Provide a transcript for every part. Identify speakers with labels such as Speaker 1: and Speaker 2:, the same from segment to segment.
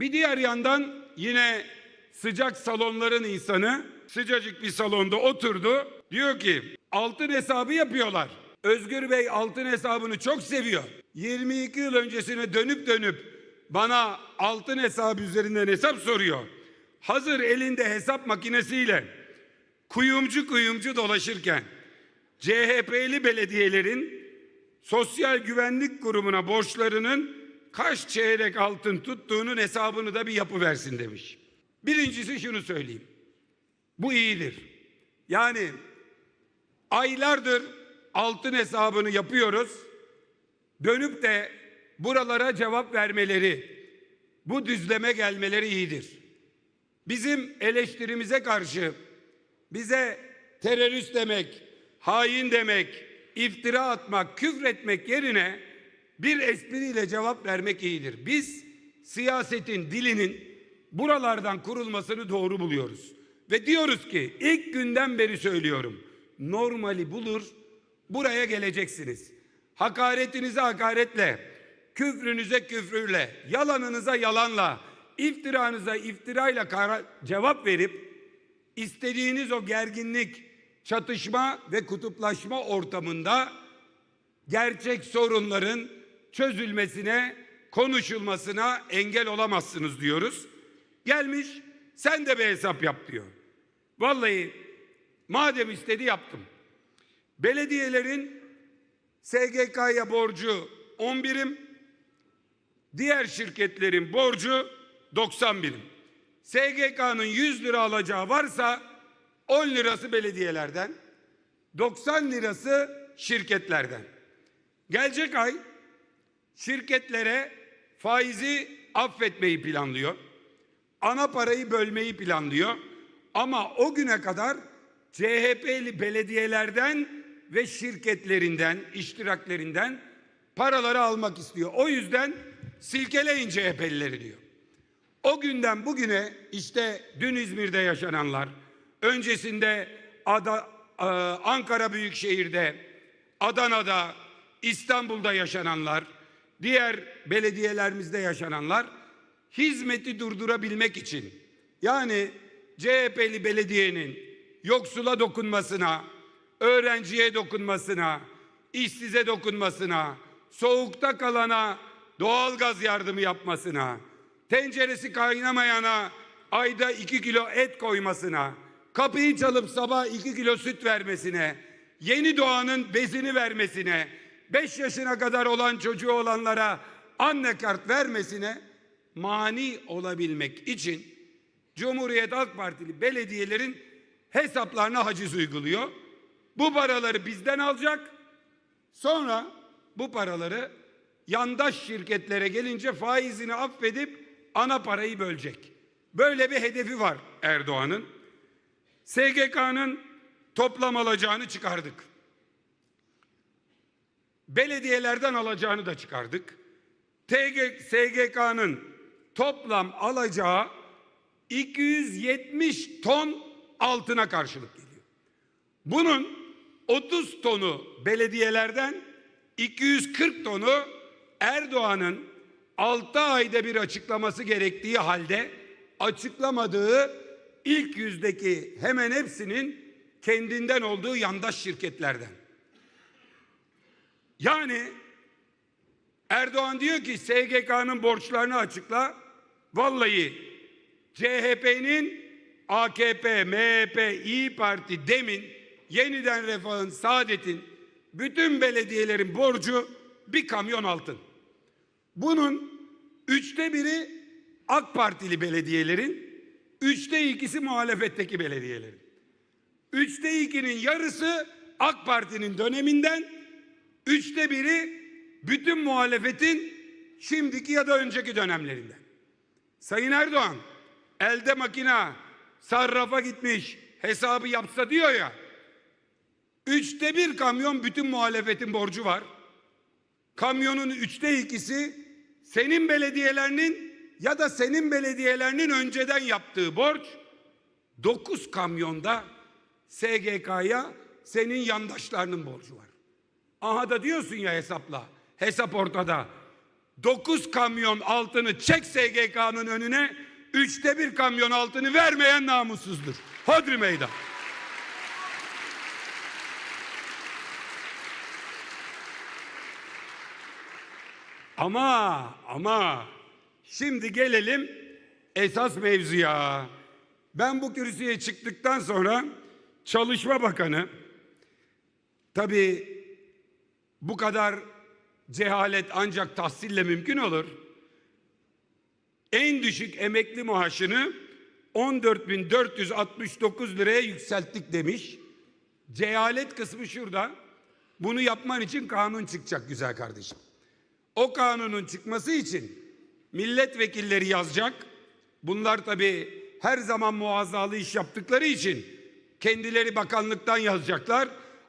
Speaker 1: Bir diğer yandan yine sıcak salonların insanı sıcacık bir salonda oturdu. Diyor ki altın hesabı yapıyorlar. Özgür Bey altın hesabını çok seviyor. 22 yıl öncesine dönüp dönüp bana altın hesabı üzerinden hesap soruyor. Hazır elinde hesap makinesiyle kuyumcu kuyumcu dolaşırken CHP'li belediyelerin Sosyal Güvenlik Kurumu'na borçlarının kaç çeyrek altın tuttuğunun hesabını da bir yapıversin demiş. Birincisi şunu söyleyeyim. Bu iyidir. Yani aylardır altın hesabını yapıyoruz. Dönüp de buralara cevap vermeleri, bu düzleme gelmeleri iyidir. Bizim eleştirimize karşı bize terörist demek, hain demek, iftira atmak, küfretmek yerine bir espriyle cevap vermek iyidir. Biz siyasetin dilinin buralardan kurulmasını doğru buluyoruz. Ve diyoruz ki ilk günden beri söylüyorum. Normali bulur, buraya geleceksiniz. Hakaretinize hakaretle, küfrünüze küfürle, yalanınıza yalanla, iftiranıza iftirayla cevap verip istediğiniz o gerginlik, çatışma ve kutuplaşma ortamında gerçek sorunların çözülmesine, konuşulmasına engel olamazsınız diyoruz. Gelmiş sen de bir hesap yap diyor. Vallahi madem istedi yaptım. Belediyelerin SGK'ya borcu 10 birim, diğer şirketlerin borcu 90 birim. SGK'nın 100 lira alacağı varsa 10 lirası belediyelerden, 90 lirası şirketlerden. Gelecek ay şirketlere faizi affetmeyi planlıyor. Ana parayı bölmeyi planlıyor. Ama o güne kadar CHP'li belediyelerden ve şirketlerinden, iştiraklerinden paraları almak istiyor. O yüzden silkeleyin CHP'lileri diyor. O günden bugüne işte dün İzmir'de yaşananlar, öncesinde Ada, e, Ankara Büyükşehir'de, Adana'da, İstanbul'da yaşananlar, diğer belediyelerimizde yaşananlar hizmeti durdurabilmek için yani CHP'li belediyenin yoksula dokunmasına, öğrenciye dokunmasına, işsize dokunmasına, soğukta kalana doğalgaz yardımı yapmasına, tenceresi kaynamayana ayda iki kilo et koymasına, kapıyı çalıp sabah iki kilo süt vermesine, yeni doğanın bezini vermesine, beş yaşına kadar olan çocuğu olanlara anne kart vermesine mani olabilmek için Cumhuriyet Halk Partili belediyelerin hesaplarına haciz uyguluyor. Bu paraları bizden alacak. Sonra bu paraları yandaş şirketlere gelince faizini affedip ana parayı bölecek. Böyle bir hedefi var Erdoğan'ın. SGK'nın toplam alacağını çıkardık. Belediyelerden alacağını da çıkardık. SGK'nın toplam alacağı 270 ton altına karşılık geliyor. Bunun 30 tonu belediyelerden 240 tonu Erdoğan'ın 6 ayda bir açıklaması gerektiği halde açıklamadığı ilk yüzdeki hemen hepsinin kendinden olduğu yandaş şirketlerden. Yani Erdoğan diyor ki SGK'nın borçlarını açıkla. Vallahi CHP'nin AKP, MHP, İyi Parti, DEM'in, Yeniden Refah'ın, Saadet'in bütün belediyelerin borcu bir kamyon altın. Bunun üçte biri AK Partili belediyelerin, üçte ikisi muhalefetteki belediyelerin. Üçte ikinin yarısı AK Parti'nin döneminden, üçte biri bütün muhalefetin şimdiki ya da önceki dönemlerinden. Sayın Erdoğan elde makina sarrafa gitmiş hesabı yapsa diyor ya. Üçte bir kamyon bütün muhalefetin borcu var. Kamyonun üçte ikisi senin belediyelerinin ya da senin belediyelerinin önceden yaptığı borç. Dokuz kamyonda SGK'ya senin yandaşlarının borcu var. Aha da diyorsun ya hesapla. Hesap ortada. 9 kamyon altını çek SGK'nın önüne, üçte bir kamyon altını vermeyen namussuzdur. Hodri meydan. Ama ama şimdi gelelim esas mevzuya. Ben bu kürsüye çıktıktan sonra Çalışma Bakanı tabii bu kadar cehalet ancak tahsille mümkün olur. En düşük emekli maaşını 14.469 liraya yükselttik demiş. Cehalet kısmı şurada. Bunu yapman için kanun çıkacak güzel kardeşim. O kanunun çıkması için milletvekilleri yazacak. Bunlar tabii her zaman muazzalı iş yaptıkları için kendileri bakanlıktan yazacaklar.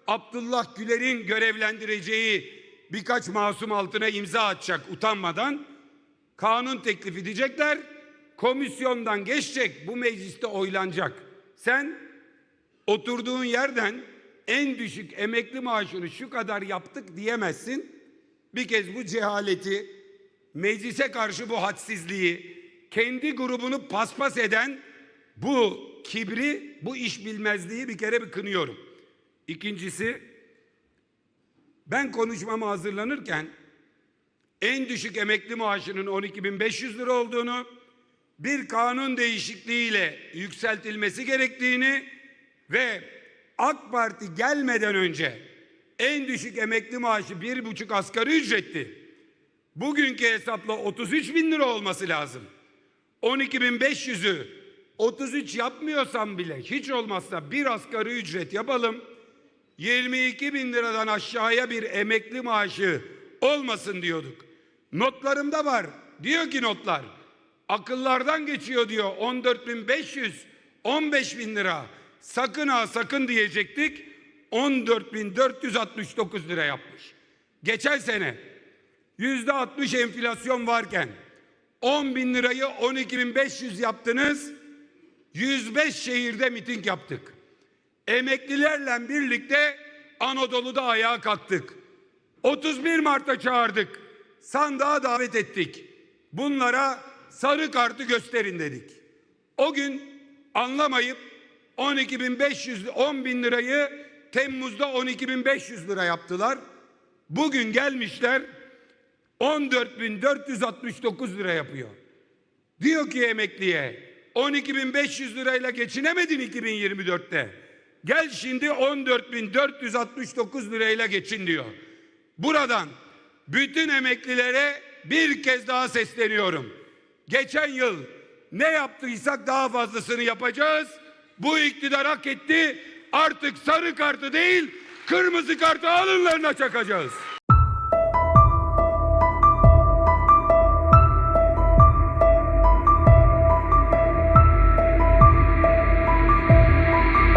Speaker 1: Abdullah Güler'in görevlendireceği birkaç masum altına imza atacak utanmadan. Kanun teklif edecekler. Komisyondan geçecek. Bu mecliste oylanacak. Sen oturduğun yerden en düşük emekli maaşını şu kadar yaptık diyemezsin. Bir kez bu cehaleti, meclise karşı bu hadsizliği, kendi grubunu paspas eden bu kibri, bu iş bilmezliği bir kere bir kınıyorum. İkincisi, ben konuşmama hazırlanırken en düşük emekli maaşının 12.500 lira olduğunu, bir kanun değişikliğiyle yükseltilmesi gerektiğini ve AK Parti gelmeden önce en düşük emekli maaşı bir buçuk asgari ücretti. Bugünkü hesapla 33 bin lira olması lazım. 12.500'ü 33 yapmıyorsam bile hiç olmazsa bir asgari ücret yapalım. 22 bin liradan aşağıya bir emekli maaşı olmasın diyorduk. Notlarımda var. Diyor ki notlar. Akıllardan geçiyor diyor. 14.500, 15 bin lira. Sakın ha sakın diyecektik. 14.469 lira yapmış. Geçen sene yüzde 60 enflasyon varken 10 bin lirayı 12.500 yaptınız. 105 şehirde miting yaptık. Emeklilerle birlikte Anadolu'da ayağa kalktık. 31 Mart'a çağırdık. Sandığa davet ettik. Bunlara sarı kartı gösterin dedik. O gün anlamayıp 12.500 10 bin lirayı Temmuz'da 12.500 lira yaptılar. Bugün gelmişler 14.469 lira yapıyor. Diyor ki emekliye 12.500 lirayla geçinemedin 2024'te. Gel şimdi 14.469 lirayla geçin diyor. Buradan bütün emeklilere bir kez daha sesleniyorum. Geçen yıl ne yaptıysak daha fazlasını yapacağız. Bu iktidar hak etti. Artık sarı kartı değil, kırmızı kartı alınlarına çakacağız.